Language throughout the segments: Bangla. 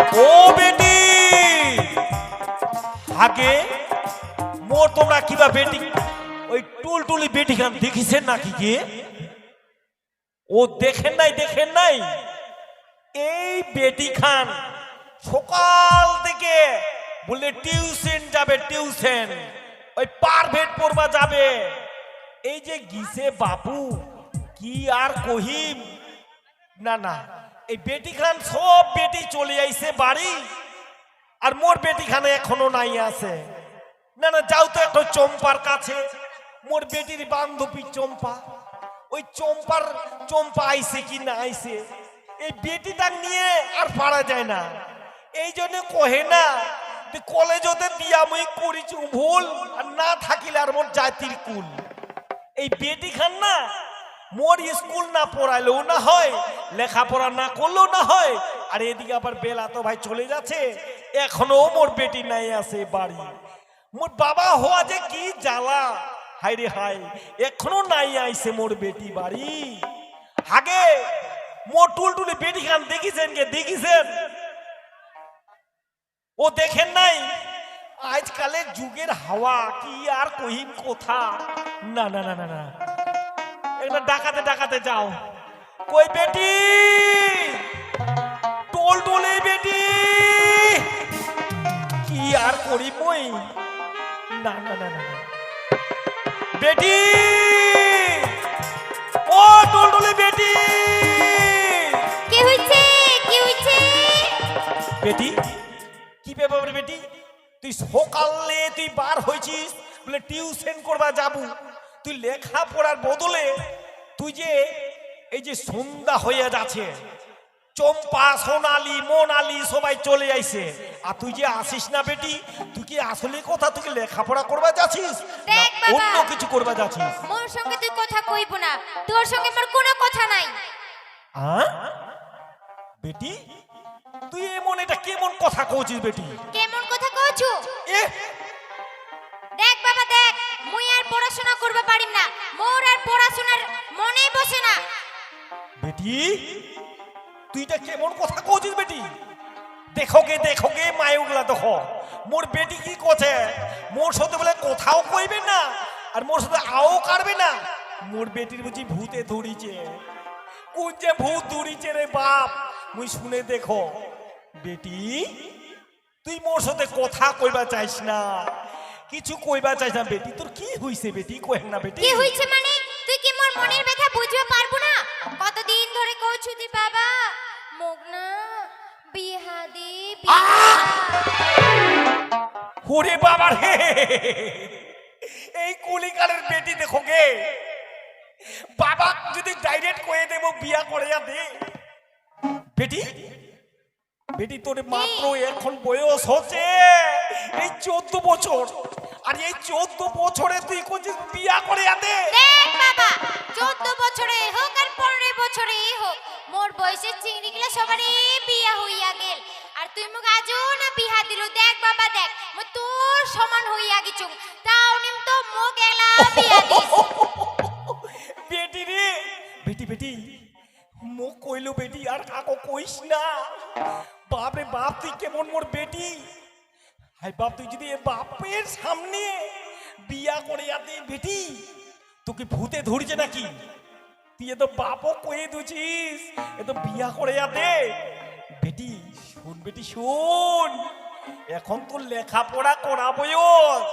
ও বেটি আগে মোর তোমরা কিবা বেটি, ওই টুলটুলি বেটি খান দেখিছেন নাকি কে ও দেখেন নাই দেখেন নাই? এই বেটি খান সকাল থেকে বলে টিউশন যাবে, টিউশন। ওই পারভেট পড়বা যাবে। এই যে গিসে বাপু, কি আর কহিম? না না। এই বেটি খান সব বেটি চলে আইছে বাড়ি, আর মোর বেটি খানে এখনও নাই আছে। না না, যাও তো একটা চম্পার কাছে। মোর বেটির বান্ধবী চম্পা। ওই চম্পার, চম্পা আইছে কি না আইছে, এই বেটিটা নিয়ে আর পারা যায় না। এই জন্য কহে না কলেজতে বিয়া মই করিছি ভুল, আর না থাকিলে আর মোর জাতির কুল। এই বেটি খান না মোর স্কুল না পড়াইলেও না হয়, লেখাপড়া না করলেও না হয়। আর এদিকে আবার বেলা তো ভাই চলে যাচ্ছে, এখনও মোর বেটি নাই আছে বাড়ি। মোর বাবা হওয়া যে কি জ্বালা। হাই রে হাই এখনও নাই আইছে মোর বেটি বাড়ি। আগে মোর টুলটুলি বেটি খান দেখিছেন কে? দেখিছেন? ও দেখেন নাই, আজকালের যুগের হাওয়া কি আর কহিম কোথা? না না না না না। একটা ডাকাতে ডাকাতে যাও। কই বেটি? টোল টোলে বেটি। কি আর করি মই? না না না না। বেটি! ও টোল টোলে বেটি। কি হইছে? কি হইছে? বেটি কি ব্যাপার বেটি? তুই সকালে তুই বার হয়েছিস বলে টিউশন করবা যাবু। তুই লেখা পড়ার বদলে তুই যে এই যে সন্ধ্যা হয়ে যাচ্ছে চম্পা সোনালি মোনালি সবাই চলে আইছে। আর তুই যে আসিস না বেটি তুই কি আসলে কথা তুই লেখাপড়া করবা যাচ্ছিস? অন্য কিছু করবা যাচ্ছিস? মোর সঙ্গে তুই কথা কইব না। তোর সঙ্গে মোর কোনো কথা নাই। হ্যাঁ বেটি তুই এমন এটা কেমন কথা কইছিস বেটি? কেমন কথা কইছু? এ পড়াশোনা করবে পারিম না। মোর আর পড়াশোনার মনে বসে না। বেটি, তুই এটা কেমন কথা কইছিস বেটি? দেখো গে দেখো গে মায়ুগুলা দেখো। মোর বেটি কি কথা মোর সাথে বলে কোথাও কইবে না, আর মোর সাথে আও কারবে না। মোর বেটির বুঝি ভূতে ধরিছে। কোন যে ভূত ধরিছে রে বাপ, মুই শুনে দেখো। বেটি, তুই মোর সাথে কথা কইবা চাইস না। কিছু কইবা চাইস না বেটি তোর কি হইছে বেটি? কহেন না বেটি। কি হইছে মানে? তুই কি মোর মনের ব্যথা বুঝবে পারব না? কতদিন ধরে কইছু তুই বাবা মোক না বিহা দে ওরে বাবা রে! এই কুলিকালের বেটি দেখো গে। বাবা যদি ডাইরেক্ট কয়ে দেব বিয়া করে দে। বেটি বেটি তোর মাত্র এখন বয়স হচ্ছে। এই চোদ্দ বছর। আর এই চোদ্দ বছরে তুই করছিস বিয়া করে দে দেখ বাবা চোদ্দ বছরে হোক আর পনেরো বছরে হোক মোর বয়সের চিংড়ি গুলা সবারই বিয়া হইয়া গেল। আর তুই মোক আজও না বিহা দিলু? দেখ বাবা দেখ মো তোর সমান হইয়া গেছু তাও নিম তো মোক এলা বিয়া দিস বেটি রে বেটি বেটি মুখ কইলো বেটি আর কাকো কইস না। বাপ রে বাপ তুই কেমন মোর বেটি? হাই বাপ, তুই যদি বাপের সামনে বিয়া করে আতে বেটি, তোকে ভূতে ধরছে নাকি? তুই এ তো বাপও কয়ে দুছিস এ তো বিয়া করে আতে। বেটি, শোন বেটি, শোন, এখন তো লেখাপড়া করা বয়স,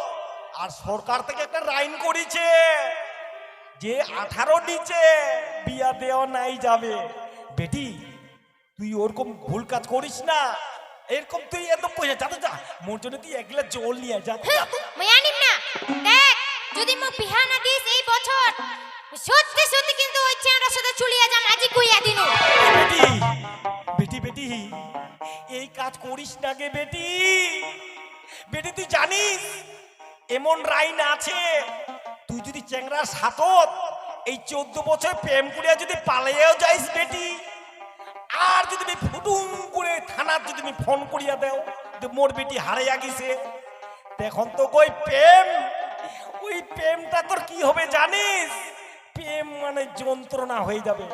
আর সরকার থেকে একটা রাইন করেছে যে আঠারো নিচে বিয়া দেওয়া নাই যাবে। বেটি, তুই ওরকম ভুল কাজ করিস না এরকম তুই একদম পয়সা যাতে যা মোর জন্য তুই এক গ্লাস জল নিয়ে যা যা। তো। না। দেখ যদি মোক বিহা না দিস এই বছর সত্যি সত্যি কিন্তু ওই চেংড়ার সাথে চুলিয়া যাম আজি কইয়া দিনু। বেটি বেটি বেটি এই কাজ করিস না গে বেটি। বেটি তুই জানিস এমন রাইন আছে তুই যদি চেংড়ার সাতত এই চোদ্দ বছর প্রেম করিয়া যদি পালাইয়াও যাইস বেটি। আর যদি তুমি ফুটুম করে থানার যদি তুমি ফোন করিয়া দেও মোর বেটি হারাইয়া গেছে দেখুন তো কই প্রেম? ওই প্রেমটা তোর কি হবে জানিস? প্রেম মানে যন্ত্রণা হয়ে যাবে।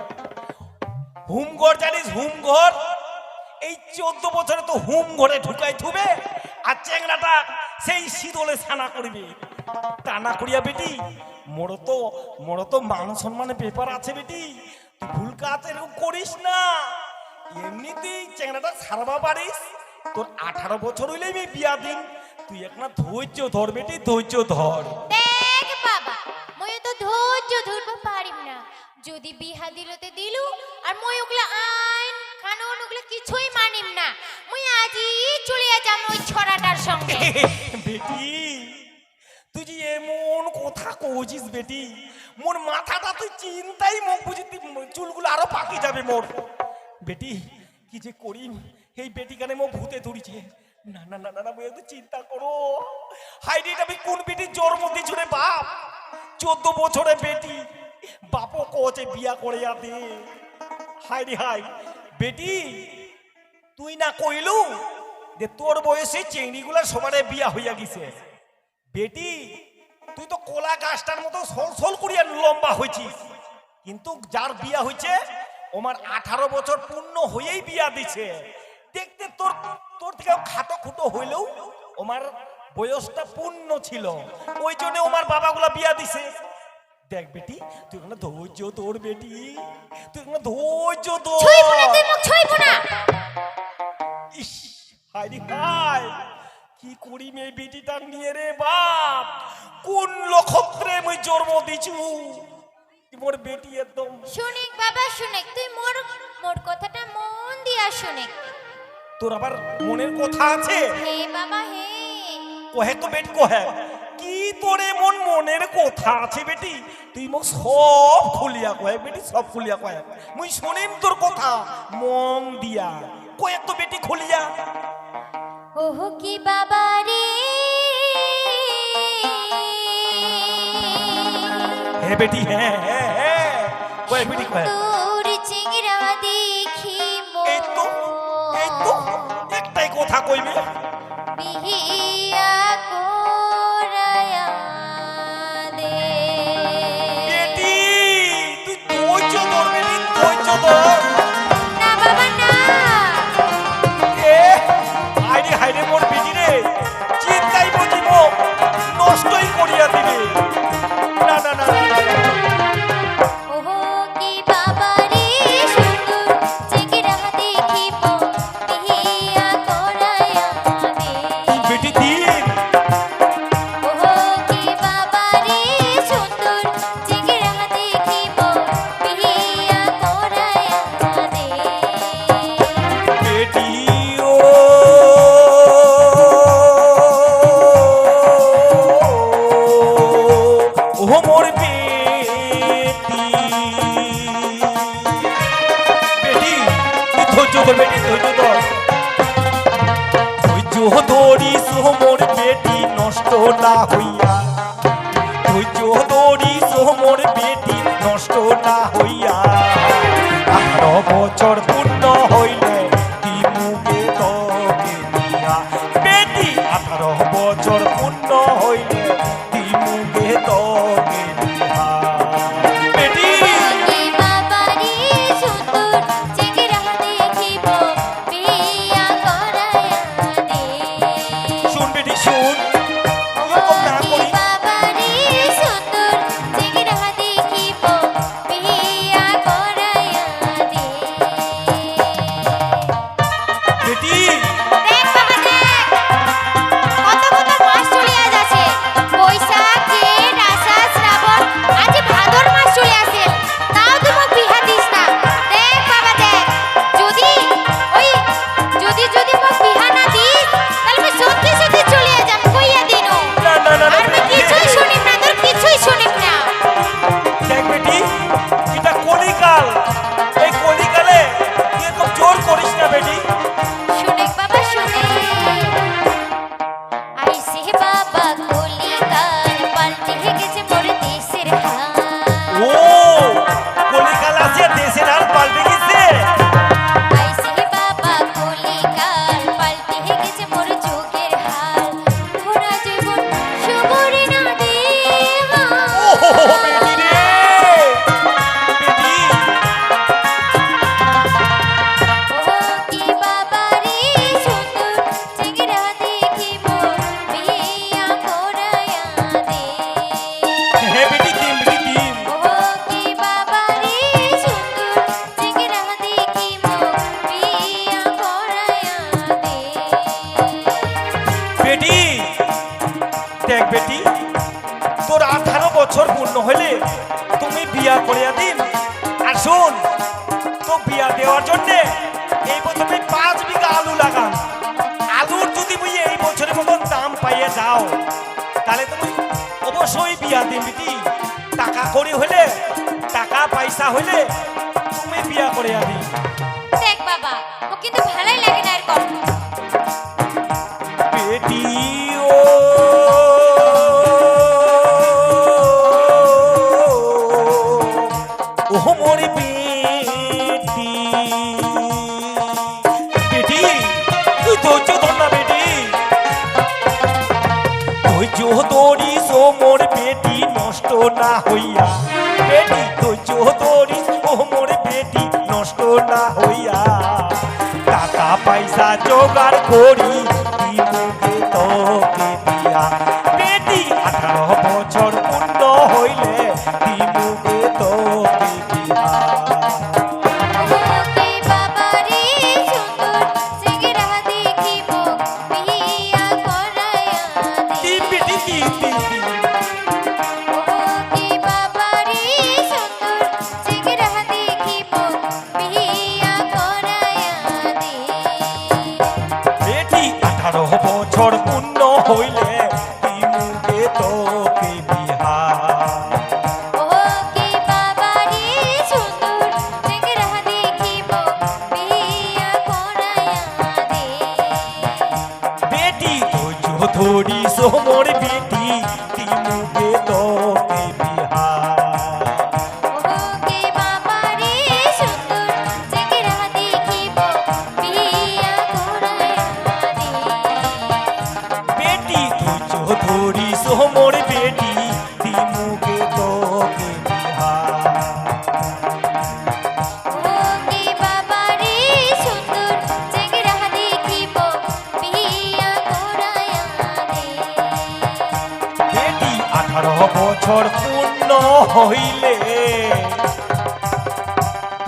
হুমঘর জানিস? হুমঘর। এই চোদ্দ বছরে তো হুম ঘরে ঢুকাই থুবে আর চ্যাংড়াটা সেই শীতলে ছানা করবে। তা না করিয়া বেটি মোড়ো তো মোড়ো তো মান সম্মানের ব্যাপার আছে বেটি। ভুল কাজ এরকম করিস না। এমনিতেই চ্যাংড়াটা ছাড়বা পারিস। তোর আঠারো বছর হইলে আমি বিয়া দিন তুই একটা ধৈর্য ধর বেটি ধৈর্য ধর। দেখ বাবা মই তো ধৈর্য ধরবা পারিম না। যদি বিহা দিলতে দিলু আর মই ওগুলা আইন কানুন ওগুলা কিছুই মানিম না। মই আজই চলিয়া যাম ওই ছড়াটার সঙ্গে। বেটি তুই যে এমন কথা কইছিস বেটি মোর মাথাটা তুই চিন্তাই মুখ বুঝি চুলগুলো আরও পাকি যাবে মোর। বেটি, কি যে করি? এই বেটি কানে মো ভূতে ধরিছে। না না না না না মুই একটু চিন্তা করো। হাইডি আমি কোন বেটি জন্ম দিছু রে বাপ? চোদ্দ বছরে বেটি। বাপও কোচে বিয়া করে দে হাই রে হাই বেটি, তুই না কইলু যে তোর বয়সে চেংড়িগুলা সবারে বিয়া হইয়া গেছে? বেটি, তুই তো কোলা গাছটার মতো সল সল করিয়া লম্বা হয়েছিস কিন্তু যার বিয়া হয়েছে ওমার আঠারো বছর পূর্ণ হয়েই বিয়া দিছে। দেখতে তোর তোর থেকে খাটো খুটো হইলেও ওমার বয়সটা পূর্ণ ছিল। ওই জন্য ওমার বাবাগুলা বিয়া দিছে। দেখ বেটি তুই কোনো ধৈর্য তোর বেটি। তুই ধৈর্য তোর ইস হাই হাই কি করি মে বেটিটা নিয়ে রে বাপ? কোন নক্ষত্রে মই জন্ম দিছু? মোর বেটি একদম শুনিক বাবা শুনিক। তুই মোর কথাটা মন দিয়া শুনিক তোর আবার মনের কথা আছে? হে বাবা হে। কহে তো বেটি কহে। কি তোরে মন মনের কথা আছে বেটি? তুই মোক সব খুলিয়া কহে বেটি সব খুলিয়া কহে। মুই শুনিম তোর কথা মন দিয়া। কয়ে তো বেটি খুলিয়া। ওহো কি বাবা রে। হে বেটি হ্যাঁ হ্যাঁ হ্যাঁ কয়ে বেটি কহে একটাই কথা কইবে? বছর পূর্ণ হলে তুমি বিয়া করিয়া দিন। আর শোন তো বিয়া দেওয়ার জন্য এই বছর পাঁচ বিঘা আলু লাগান। আলুর যদি বুঝি এই বছরের মতন দাম পাইয়ে যাও তাহলে তুমি অবশ্যই বিয়া দিন বেটি। টাকা করি হলে টাকা পয়সা হলে তুমি বিয়া করিয়া দিন। দেখ বাবা ও কিন্তু ভালোই লাগে না এরকম বেটি জোগাড় করি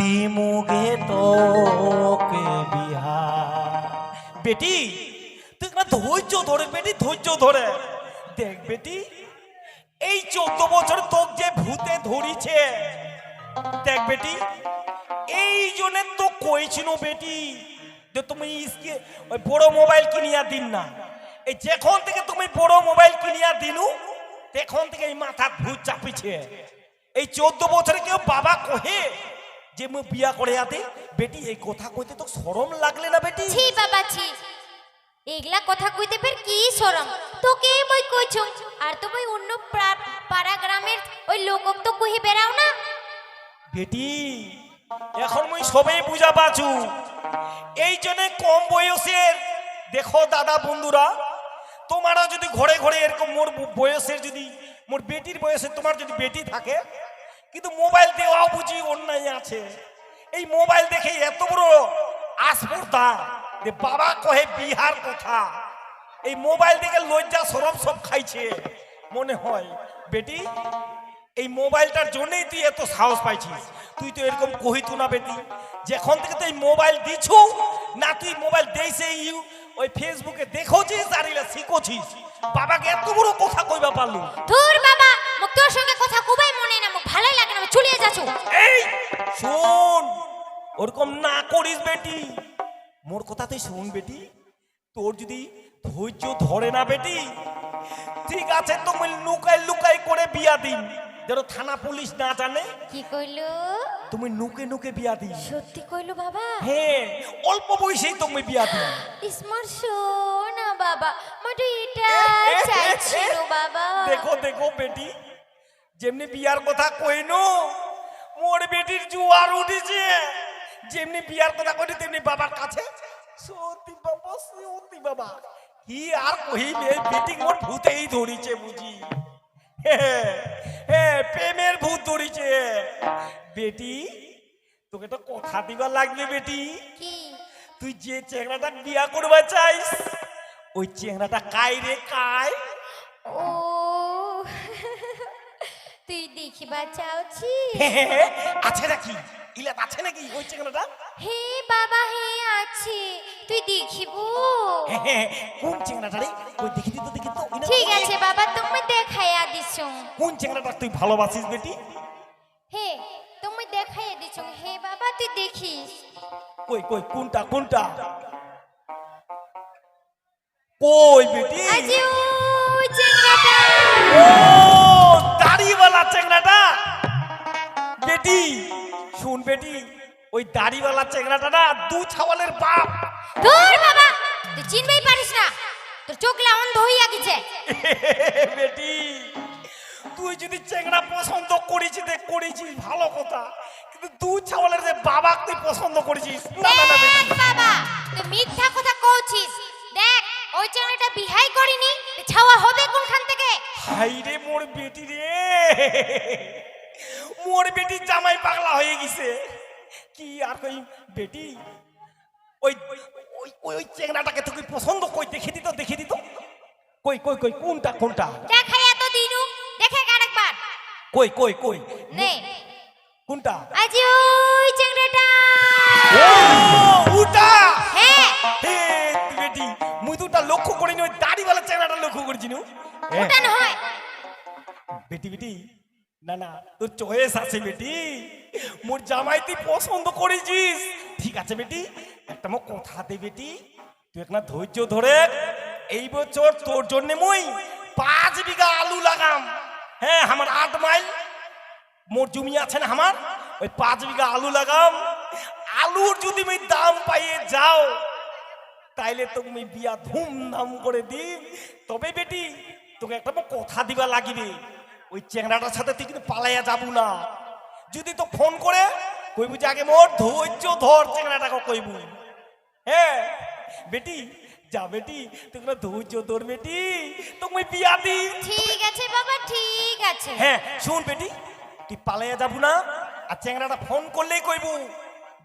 দিমুকে তোকে বিহা বেটি, তুই ধৈর্য ধরে, বেটি, ধৈর্য ধরে। দেখ, বেটি, এই চোদ্দ বছর তোক যে ভূতে ধরিছে, দেখ, বেটি, এই জন্য তো কইছিল, বেটি, যে তুমি ওই বড় মোবাইল কিনিয়া দিন না। এই যখন থেকে তুমি বড় মোবাইল কিনিয়া দিনু তখন থেকে এই মাথা ভূত চাপিছে। এই চোদ্দ বছরে কেউ বাবা কহে যে মু বিয়া করে আতে বেটি এই কথা কইতে তো শরম লাগলে না বেটি। ছি বাবা ছি। এগুলা কথা কইতে ফের কি শরম তোকে বই কইছুম আর তো বই অন্য পাড়া গ্রামের ওই লোকক তো কহি বেড়াও না। বেটি এখন মই সবে বুঝা পাচু এই জন্য কম বয়সের দেখো দাদা বন্ধুরা তোমারা যদি ঘরে ঘরে এরকম মোর বয়সের যদি মোর বেটির বয়সে তোমার যদি বেটি থাকে কিন্তু মোবাইল দেওয়াও বুঝি অন্যায় আছে। এই মোবাইল দেখে এত বড় আসপর্দা যে বাবা কহে বিহার কথা। এই মোবাইল দেখে লজ্জা সরম সব খাইছে। মনে হয়, বেটি, এই মোবাইলটার জন্যই তুই এত সাহস পাইছিস। তুই তো এরকম কহিত না, বেটি। যখন থেকে তুই মোবাইল দিছু, না তুই মোবাইল দেইছে ইউ ওই ফেসবুকে দেখোছিস আর ইলা শিখোছিস। বাবাকে এত বড় কথা কইবা পারলু। ধুর বাবা মুখ তোর সঙ্গে কথা খুবই চলিয়ে যাচ্ছ। এই শোন ওরকম না করিস বেটি। মোর কথা তুই শোন বেটি তোর যদি ধৈর্য ধরে না বেটি ঠিক আছে তুমি লুকাই লুকাই করে বিয়া দিন। যেন থানা পুলিশ না জানে কি কইলো? তুমি নুকে নুকে বিয়া দিন। সত্যি কইলো বাবা? হ্যাঁ অল্প বয়সেই তুমি বিয়া দিন। স্মার্ট শোনা বাবা মোটে এটা চাইছিল বাবা। দেখো দেখো বেটি যেমনি বিয়ার কথা কইনো মোর বেটির জুয়ার উঠেছে। যেমনি বিয়ার কথা কইনি তেমনি বাবার কাছে। সত্যি বাবা সত্যি বাবা। কি আর কহিবে? বেটি মোর ভূতেই ধরিছে বুঝি। প্রেমের ভূত ধরিছে। বেটি তোকে তো কথা দিবার লাগবে বেটি। কি? তুই যে চেংড়াটা বিয়া করবা চাইস ওই চেংড়াটা কাই রে কাই ও তুই দেখিবা চাওছি আছে নাকি? ইলাত আছে নাকি? ওই চেংড়াটা হে বাবা হে আছে। তুই দেখিব কোন চেংড়াটা রে? ওই দেখি দিত দেখি তো ঠিক আছে। বাবা তুমি দেখাইয়া দিছ। কোন চেংড়াটা তুই ভালোবাসিস বেটি? হে তুমি দেখাইয়া দিছ। হে বাবা তুই দেখিস। কই কই কোনটা কোনটা? কই বেটি? আজ ওই চেংড়াটা দাড়িওয়ালা চেংড়াটা বেটি শুন বেটি ওই দাড়িওয়ালা চেংড়াটা না দু ছাওয়ালের বাপ। ধুর বাবা তুই চিনবেই পারিস না তোর চোখলা অন্ধ হইয়া গেছে। বেটি তুই যদি চেংড়া পছন্দ করেছিস দেখ করেছিস ভালো কথা কিন্তু দু ছাওয়ালের যে বাবা তুই পছন্দ করেছিস না না না বাবা তুই মিথ্যা কথা কইছিস দেখ। ওই চেংড়াটা বিহাই করিনি ছাওয়া হবে কোনখান থেকে? হাই রে মোর বেটি রে। মোর বেটি জামাই পাগলা হয়ে গেছে। কি আর কই বেটি? ওই ওই ওই ওই চেংড়াটাকে তুই পছন্দ কই দেখে দিত দেখে দিত। কই কই কই কোনটা কোনটা? দেখাইয়া তো দিনু দেখে আরেকবার কই কই কই? নে। কোনটা? আজ ওই চেংড়াটা। ও উটা লক্ষ্য করিনি ওই দাড়িওয়ালা চেংড়াটা লক্ষ্য করেছি নু। ওটা নয়। বেটি বেটি না না তোর চয়েস আছে বেটি। মোর জামাই তুই পছন্দ করেছিস। ঠিক আছে বেটি একটা মো কথা দে বেটি। তুই একটা ধৈর্য ধরে এই বছর তোর জন্য মই পাঁচ বিঘা আলু লাগাম। হ্যাঁ আমার আট মাইল। মোর জমি আছে না আমার? ওই পাঁচ বিঘা আলু লাগাম। আলুর যদি আমি দাম পাইয়ে যাও তাইলে তুমি বিয়া ধুমধাম করে দিম। তবে বেটি তোকে একটা কথা দিবা লাগিবে। ওই চেংড়াটার সাথে তুই কিন্তু পালাইয়া যাব না। যদি তো ফোন করে কইবু যে আগে মোর ধৈর্য ধর চেংড়াটাকে কইবু। হ্যাঁ বেটি যা বেটি তোকে ধৈর্য ধর বেটি তোকে বিয়া দি ঠিক আছে বাবা ঠিক আছে। হ্যাঁ শুন বেটি তুই পালাইয়া যাব না আর চেংড়াটা ফোন করলেই কইবু।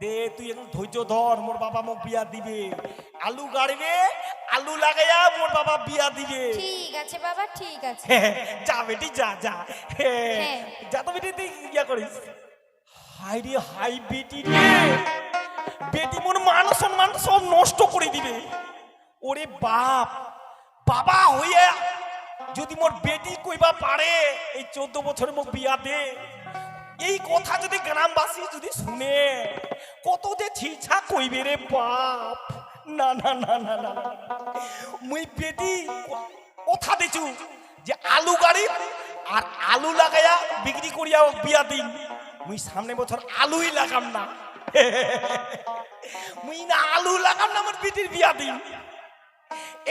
দে তুই এখন ধৈর্য ধর মোর বাবা মোক বিয়া দিবে। আলু গাড়বে আলু লাগাইয়া মোর বাবা বিয়া দিবে। ঠিক আছে বাবা ঠিক আছে। যা বেটি যা যা। হ্যাঁ। যা তো বেটি তুই ইয়া করিস। হাই রে হাই বেটি রে। বেটি মোর মান সম্মান সব নষ্ট করে দিবে। ওরে বাপ বাবা হইয়া যদি মোর বেটি কইবা পারে এই চোদ্দ বছরে মোক বিয়া দে। এই কথা যদি গ্রামবাসী যদি শুনে কত যে ছিছা কইবে রে বাপ। না না না না না। মুই বেটি কথা দিছু যে আলু গাড়ি আর আলু লাগাইয়া বিক্রি করিয়া বিয়া দিন। মুই সামনে বছর আলুই লাগাম না। মুই না আলু লাগাম না, আমার বেটির বিয়া দিন।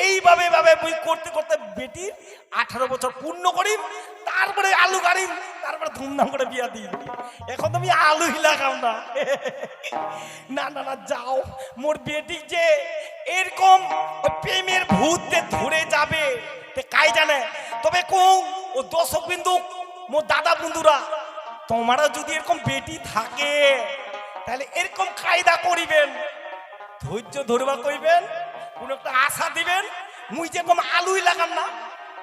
এইভাবে ভাবে মুই করতে করতে বেটির আঠারো বছর পূর্ণ করি তারপরে আলু গাড়ি তারপরে ধুমধাম করে বিয়া দিই এখন তুমি আলুই লাগাও না। না না না, যাও। মোর বেটি যে এরকম প্রেমের ভূতে ধরে যাবে, তে কাই জানে? তবে কোন ও দর্শক বিন্দু, মোর দাদা বন্ধুরা, তোমারও যদি এরকম বেটি থাকে, তাহলে এরকম কায়দা করিবেন, ধৈর্য ধরবা কইবেন, কোন একটা আশা দিবেন, মুই যেরকম আলুই লাগাম না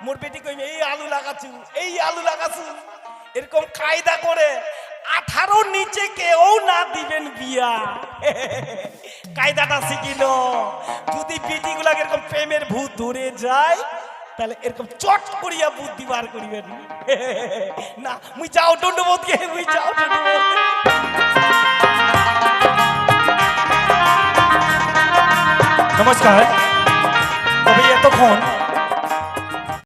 মোর বেটি কইবে, এই আলু লাগাছু এই আলু লাগাছু এরকম কায়দা করে আঠারো নিচে কেউ না দিবেন বিয়া। কায়দাটা শিখিল। যদি বেটিগুলাকে এরকম প্রেমের ভূত ধরে যায়, তাহলে এরকম চট করিয়া বুদ্ধি বার করিবেন। না, মুই যাও দণ্ডবোধ গে মুই যাও নমস্কার। তবে এতক্ষণ